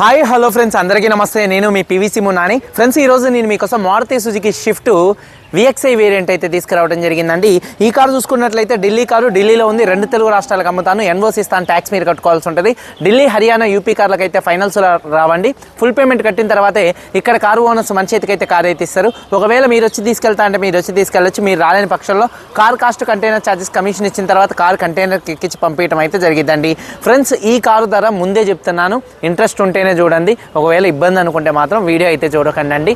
Hi hello friends అందరికీ నమస్తే. నేను మీ పివిసి మున్నాని ఫ్రెండ్స్ ఈరోజు నేను మీకోసం Maruti Suzuki Swift VXI variant అయితే తీసుకురావడం జరిగిందండి. ఈ కారు చూసుకున్నట్లయితే ఢిల్లీ కారు ఢిల్లీలో ఉంది. రెండు తెలుగు రాష్ట్రాలకు అమ్ముతాను. ఎన్ఓసి ఇస్తాను ట్యాక్స్ మీరు కట్టుకోవాల్సి ఉంటుంది. ఢిల్లీ హర్యానా యూపీ కార్లకు అయితే ఫైనల్స్ రావండి. ఫుల్ పేమెంట్ కట్టిన తర్వాతే ఇక్కడ కారు ఓనర్స్ మన చేతికి అయితే కారు అయితే ఇస్తారు. ఒకవేళ మీరు వచ్చి తీసుకెళ్తా అంటే మీరు వచ్చి తీసుకెళ్ళొచ్చు. మీరు రాలేని పక్షంలో car cost container charges commission ఇచ్చిన తర్వాత కార్ కంటైనర్ ఎక్కించి పంపించడం అయితే జరిగిద్దండి. ఫ్రెండ్స్ ఈ కారు ధర ముందే చెప్తున్నాను. ఇంట్రెస్ట్ ఉంటేనే చూడండి. ఒకవేళ ఇబ్బంది అనుకుంటే మాత్రం వీడియో అయితే చూడకండి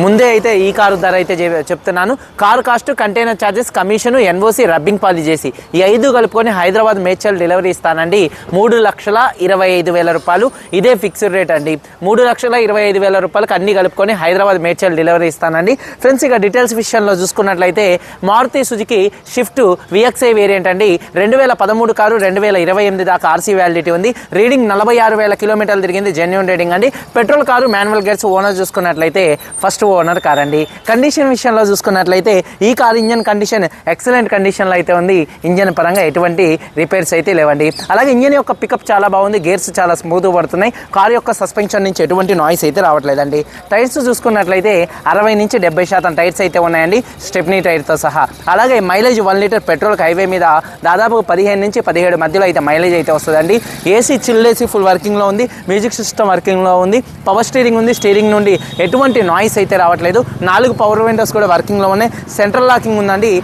ముందే అయితే ఈ కారు ధర అయితే చెప్తున్నాను. Car cost container charges commission NOC rubbing polish చేసి ఈ ఐదు కలుపుకొని హైదరాబాద్ మేడ్చల్ డెలివరీ ఇస్తానండి. మూడు లక్షల ఇరవై ఐదు వేల రూపాయలు. ఇదే ఫిక్స్డ్ రేట్ అండి. మూడు లక్షల ఇరవై ఐదు వేల రూపాయలకు అన్ని కలుపుకొని హైదరాబాద్ మేడ్చల్ డెలివరీ ఇస్తానండి. ఫ్రెండ్స్ ఇక డీటెయిల్స్ విషయంలో చూసుకున్నట్లయితే Maruti Suzuki Swift VXI variant అండి. రెండు వేల పదమూడు కారు రెండు వేల ఇరవై ఎనిమిది దాకా ఆర్సీ వ్యాలిడిటీ ఉంది. రీడింగ్ నలభై ఆరు వేల కిలోమీటర్లు తిరిగింది జెన్యున్ రీడింగ్ అండి. Petrol car manual gears owner చూసుకున్నట్లయితే ఫస్ట్ ఓనర్ కార్ అండి కండిషన్ విషయంలో చూసుకున్నట్లయితే ఈ కార్ ఇంజన్ కండిషన్ ఎక్సలెంట్ కండిషన్లో అయితే ఉంది. ఇంజన్ పరంగా ఎటువంటి రిపేర్స్ అయితే లేవండి. అలాగే ఇంజన్ యొక్క పికప్ చాలా బాగుంది. గేర్స్ చాలా స్మూత్ పడుతున్నాయి. కార్ యొక్క సస్పెన్షన్ నుంచి ఎటువంటి నాయిస్ అయితే రావట్లేదండి. టైర్స్ చూసుకున్నట్లయితే అరవై నుంచి డెబ్బై శాతం టైర్స్ అయితే ఉన్నాయండి. స్టెప్నీ టైర్తో సహా. అలాగే mileage one litre petrol highway మీద దాదాపు పదిహేను నుంచి పదిహేడు మధ్యలో అయితే మైలేజ్ అయితే వస్తుందండి. ఏసీ చిల్డ్ ఏసీ ఫుల్ వర్కింగ్లో ఉంది. మ్యూజిక్ సిస్టమ్ వర్కింగ్లో ఉంది. పవర్ స్టీరింగ్ ఉంది. స్టీరింగ్ నుండి ఎటువంటి నాయిస్ అయితే రావట్లేదు. నాలుగు పవర్ విండోస్ కూడా వర్కింగ్లో ఉన్నాయి. సెంట్రల్ లాకింగ్ ఉందండి.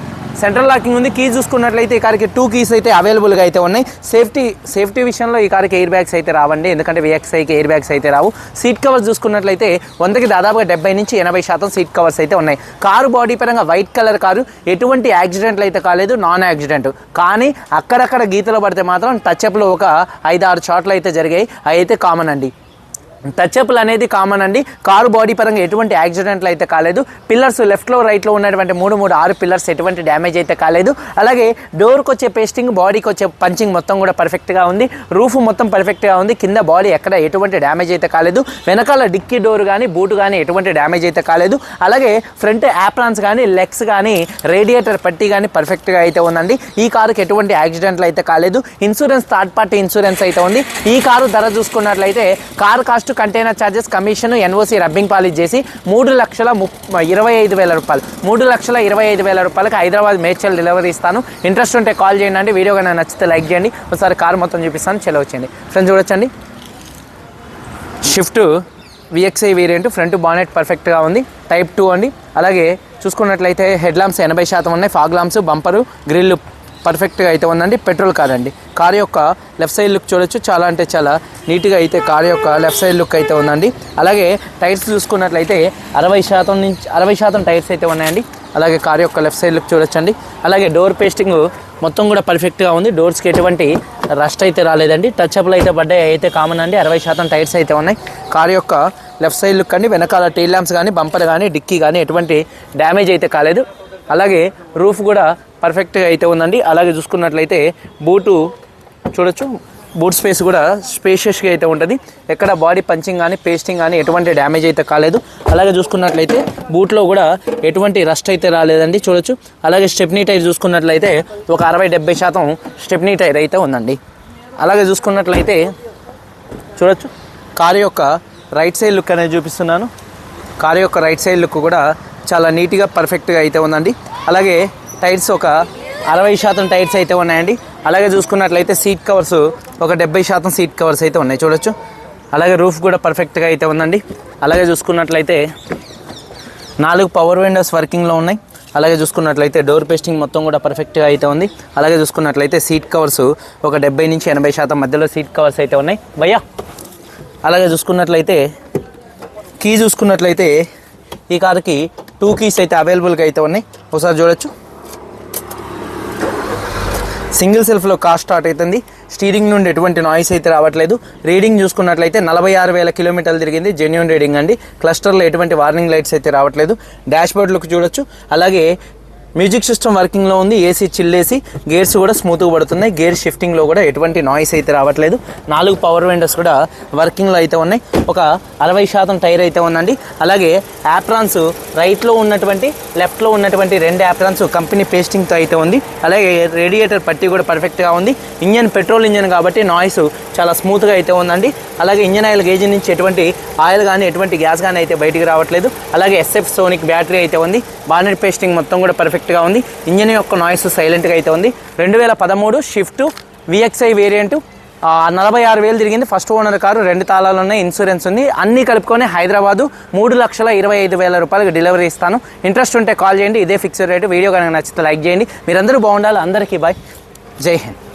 సెంట్రల్ లాకింగ్ ఉంది. కీ చూసుకున్నట్లయితే ఈ కార్కి టూ కీస్ అయితే అవైలబుల్గా అయితే ఉన్నాయి. సేఫ్టీ సేఫ్టీ విషయంలో ఈ కార్కి ఎయిర్ బ్యాగ్స్ అయితే రావండి. ఎందుకంటే విఎక్స్ఐకి ఎయిర్ బ్యాగ్స్ అయితే రావు. సీట్ కవర్స్ చూసుకున్నట్లయితే వందకి దాదాపుగా డెబ్బై నుంచి ఎనభై శాతం సీట్ కవర్స్ అయితే ఉన్నాయి. కారు బాడీ పరంగా వైట్ కలర్ కారు ఎటువంటి యాక్సిడెంట్లు అయితే కాలేదు. నాన్ యాక్సిడెంట్ కానీ అక్కడక్కడ గీతలు పడితే మాత్రం టచ్అప్లో ఒక ఐదు ఆరు చోట్ల అయితే జరిగాయి. అవి అయితే కామన్ అండి. టచ్అప్లు అనేది కామన్ అండి. కారు బాడీ పరంగా ఎటువంటి యాక్సిడెంట్లు అయితే కాలేదు. పిల్లర్స్ లెఫ్ట్లో రైట్లో ఉన్నటువంటి మూడు మూడు ఆరు పిల్లర్స్ ఎటువంటి డ్యామేజ్ అయితే కాలేదు. అలాగే డోర్కి వచ్చే పేస్టింగ్ బాడీకి వచ్చే పంచింగ్ మొత్తం కూడా పర్ఫెక్ట్గా ఉంది. రూఫ్ మొత్తం పర్ఫెక్ట్గా ఉంది. కింద బాడీ ఎక్కడ ఎటువంటి డ్యామేజ్ అయితే కాలేదు. వెనకాల డిక్కీ డోర్ కానీ బూట్ కానీ ఎటువంటి డ్యామేజ్ అయితే కాలేదు. అలాగే ఫ్రంట్ యాప్రాన్స్ కానీ లెగ్స్ కానీ రేడియేటర్ పట్టి కానీ పర్ఫెక్ట్గా అయితే ఉందండి. ఈ కారుకి ఎటువంటి యాక్సిడెంట్లు అయితే కాలేదు. ఇన్సూరెన్స్ థర్డ్ పార్టీ ఇన్సూరెన్స్ అయితే ఉంది. ఈ కారు ధర చూసుకున్నట్లయితే car cost container charges commission NOC rubbing polish చేసి మూడు లక్షల ముప్ ఇరవై ఐదు వేల రూపాయలు. మూడు లక్షల ఇరవై ఐదు వేల రూపాయలకి హైదరాబాద్ మేడ్చల్ డెలివరీ ఇస్తాను. ఇంట్రెస్ట్ ఉంటే కాల్ చేయండి. అండి వీడియో కానీ నచ్చితే లైక్ చేయండి. ఒకసారి కారు మొత్తం చూపిస్తాను. చెలవు ఫ్రెండ్స్ చూడొచ్చండి. Swift VXI variant front bonnet పర్ఫెక్ట్గా ఉంది. టైప్ టూ అండి. అలాగే చూసుకున్నట్లయితే హెడ్ లాంప్స్ ఎనభై శాతం ఉన్నాయి. ఫాగ్ లాంప్స్ బంపరు గ్రిల్ పర్ఫెక్ట్గా అయితే ఉందండి. పెట్రోల్ కార్ అండి కార్ యొక్క లెఫ్ట్ సైడ్ లుక్ చూడొచ్చు. చాలా అంటే చాలా నీట్గా అయితే కార్ యొక్క లెఫ్ట్ సైడ్ లుక్ అయితే ఉందండి. అలాగే టైర్స్ చూసుకున్నట్లయితే అరవై శాతం నుంచి అరవై శాతం టైర్స్ అయితే ఉన్నాయండి. అలాగే కార్ యొక్క లెఫ్ట్ సైడ్ లుక్ చూడొచ్చండి. అలాగే డోర్ పేస్టింగ్ మొత్తం కూడా పర్ఫెక్ట్గా ఉంది. డోర్స్కి ఎటువంటి రస్ట్ అయితే రాలేదండి. టచ్ అప్లు అయితే పడ్డాయి. అయితే కామన్ అండి. అరవై శాతం టైర్స్ అయితే ఉన్నాయి. కార్ యొక్క లెఫ్ట్ సైడ్ లుక్ అండి. వెనకాల టైల్ ల్యాంప్స్ కానీ బంపర్ కానీ డిక్కీ కానీ ఎటువంటి డ్యామేజ్ అయితే కాలేదు. అలాగే రూఫ్ కూడా పర్ఫెక్ట్గా అయితే ఉందండి. అలాగే చూసుకున్నట్లయితే బూటు చూడొచ్చు. బూట్ స్పేస్ కూడా స్పేషియస్గా అయితే ఉంటుంది. ఎక్కడ బాడీ పంచింగ్ కానీ పేస్టింగ్ కానీ ఎటువంటి డ్యామేజ్ అయితే కాలేదు. అలాగే చూసుకున్నట్లయితే బూట్లో కూడా ఎటువంటి రస్ట్ అయితే రాలేదండి. చూడొచ్చు. అలాగే స్టెప్నీ టైర్ చూసుకున్నట్లయితే ఒక అరవై డెబ్బై శాతం స్టెప్నీ టైర్ అయితే ఉందండి. అలాగే చూసుకున్నట్లయితే చూడొచ్చు. కారు యొక్క రైట్ సైడ్ లుక్ అనేది చూపిస్తున్నాను. కారు యొక్క రైట్ సైడ్ లుక్ కూడా చాలా నీట్గా పర్ఫెక్ట్గా అయితే ఉందండి. అలాగే టైర్స్ ఒక అరవై శాతం టైర్స్ అయితే ఉన్నాయండి. అలాగే చూసుకున్నట్లయితే సీట్ కవర్స్ ఒక డెబ్బై శాతం సీట్ కవర్స్ అయితే ఉన్నాయి చూడొచ్చు. అలాగే రూఫ్ కూడా పర్ఫెక్ట్గా అయితే ఉందండి. అలాగే చూసుకున్నట్లయితే నాలుగు పవర్ విండోస్ వర్కింగ్లో ఉన్నాయి. అలాగే చూసుకున్నట్లయితే డోర్ పేస్టింగ్ మొత్తం కూడా పర్ఫెక్ట్గా అయితే ఉంది. అలాగే చూసుకున్నట్లయితే సీట్ కవర్స్ ఒక డెబ్బై నుంచి ఎనభై శాతం మధ్యలో సీట్ కవర్స్ అయితే ఉన్నాయి. భయ్యా! అలాగే చూసుకున్నట్లయితే కీ చూసుకున్నట్లయితే ఈ కారుకి టూ కీస్ అయితే అవైలబుల్గా అయితే ఉన్నాయి. ఒకసారి చూడొచ్చు. సింగిల్ సెల్ఫ్లో కార్ స్టార్ట్ అవుతుంది. స్టీరింగ్ నుండి ఎటువంటి నాయిస్ అయితే రావట్లేదు. రీడింగ్ చూసుకున్నట్లయితే నలభై ఆరు వేల కిలోమీటర్లు తిరిగింది. జెన్యున్ రీడింగ్ అండి. క్లస్టర్లో ఎటువంటి వార్నింగ్ లైట్స్ అయితే రావట్లేదు. డాష్ బోర్డ్ లుక్ చూడొచ్చు. అలాగే మ్యూజిక్ సిస్టమ్ వర్కింగ్లో ఉంది ఏసీ చిల్లేసి గేర్స్ కూడా స్మూత్గా పడుతున్నాయి. గేర్ షిఫ్టింగ్లో కూడా ఎటువంటి నాయిస్ అయితే రావట్లేదు. నాలుగు పవర్ విండోస్ కూడా వర్కింగ్లో అయితే ఉన్నాయి. ఒక అరవై శాతం టైర్ అయితే ఉందండి. అలాగే యాప్రాన్స్ రైట్లో ఉన్నటువంటి లెఫ్ట్లో ఉన్నటువంటి రెండు యాప్రాన్స్ కంపెనీ పేస్టింగ్తో అయితే ఉంది. అలాగే రేడియేటర్ పట్టి కూడా పర్ఫెక్ట్గా ఉంది. ఇంజన్ పెట్రోల్ ఇంజన్ కాబట్టి నాయిస్ చాలా స్మూత్గా అయితే ఉందండి. అలాగే ఇంజన్ ఆయిల్ గేజ్ నుంచి ఎటువంటి ఆయిల్ కానీ ఎటువంటి గ్యాస్ కానీ అయితే బయటికి రావట్లేదు. అలాగే ఎస్ఎఫ్ సోనిక్ బ్యాటరీ అయితే ఉంది. బానెట్ పేస్టింగ్ మొత్తం కూడా పర్ఫెక్ట్ సాఫ్ట్గా ఉంది. ఇంజన్ యొక్క నాయిస్ సైలెంట్గా అయితే ఉంది. రెండు వేల పదమూడు షిఫ్ట్ విఎక్స్ఐ వేరియంట్ నలభై ఆరు వేలు తిరిగింది. ఫస్ట్ ఓనర్ కారు రెండు తాళాలు ఉన్నాయి ఇన్సూరెన్స్ ఉంది. అన్నీ కలుపుకొని హైదరాబాదు మూడు లక్షల ఇరవై ఐదు వేల రూపాయలకు డెలివరీ ఇస్తాను. ఇంట్రెస్ట్ ఉంటే కాల్ చేయండి. ఇదే ఫిక్స్డ్ రేటు వీడియో కనుక నచ్చితే లైక్ చేయండి. మీరందరూ బాగుండాలి. అందరికీ బాయ్ జై హింద్.